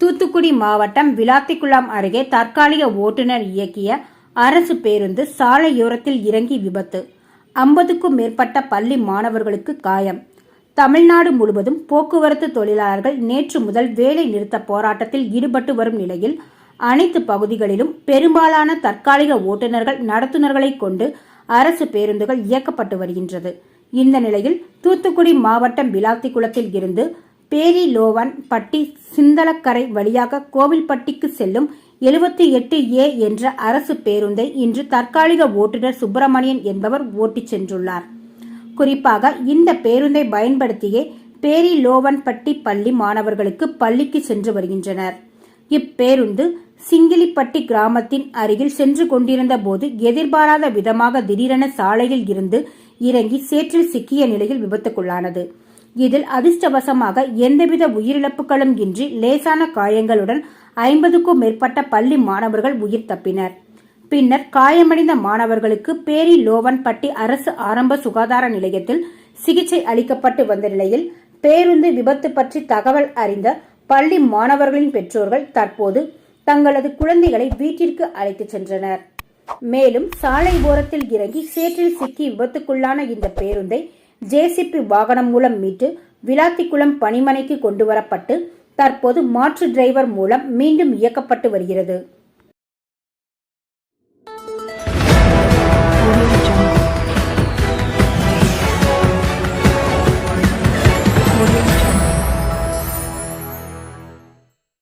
தூத்துக்குடி மாவட்டம் விளாத்திக்குளம் அருகே தற்காலிக ஓட்டுநர் இயக்கிய அரசு பேருந்து சாலையோரத்தில் இறங்கி விபத்து. ஐம்பதுக்கும் மேற்பட்ட பள்ளி மாணவர்களுக்கு காயம். தமிழ்நாடு முழுவதும் போக்குவரத்து தொழிலாளர்கள் நேற்று முதல் வேலை நிறுத்த போராட்டத்தில் ஈடுபட்டு வரும் நிலையில் அனைத்து பகுதிகளிலும் பெரும்பாலான தற்காலிக ஓட்டுநர்கள் நடத்துனர்களை கொண்டு அரசு பேருந்துகள் இயக்கப்பட்டு வருகின்றது. இந்த நிலையில் தூத்துக்குடி மாவட்டம் விளாத்திக்குளத்தில் இருந்து பேரி லோவன் பட்டி சிந்தலக்கரை வழியாக கோவில்பட்டிக்கு செல்லும் எழுபத்தி எட்டு ஏ என்ற அரசு பேருந்தை இன்று தற்காலிக ஓட்டுநர் சுப்பிரமணியன் என்பவர் ஓட்டிச் சென்றுள்ளார். குறிப்பாக இந்த பேருந்தை பயன்படுத்தியே பேரி லோவன்பட்டி பள்ளி மாணவர்களுக்கு பள்ளிக்கு சென்று வருகின்றனர். இப்பேருந்து சிங்கிலிப்பட்டி கிராமத்தின் அருகில் சென்று கொண்டிருந்த போது எதிர்பாராத விதமாக திடீரென சாலையில் இருந்து இறங்கி சேற்றில் சிக்கிய நிலையில் விபத்துக்குள்ளானது. இதில் அதிர்ஷ்டவசமாக எந்தவித உயிரிழப்புகளும் இன்றி லேசான காயங்களுடன் ஐம்பதுக்கும் மேற்பட்ட பள்ளி மாணவர்கள் உயிர் தப்பினர். பின்னர் காயமடைந்த மாணவர்களுக்கு பேரி லோவன்பட்டி அரசு ஆரம்ப சுகாதார நிலையத்தில் சிகிச்சை அளிக்கப்பட்டு வந்த நிலையில் பேருந்து விபத்து பற்றி தகவல் அறிந்த பள்ளி மாணவர்களின் பெற்றோர்கள் தற்போது தங்களது குழந்தைகளை வீட்டிற்கு அழைத்துச் சென்றனர். மேலும் சாலை ஓரத்தில் இறங்கி சேற்றில் சிக்கி விபத்துக்குள்ளான இந்த பேருந்தை ஜேசிபி வாகனம் மூலம் மீட்டு விளாத்திக்குளம் பணிமனைக்கு கொண்டு வரப்பட்டு தற்போது மாற்று டிரைவர் மூலம் மீண்டும் இயக்கப்பட்டு வருகிறது.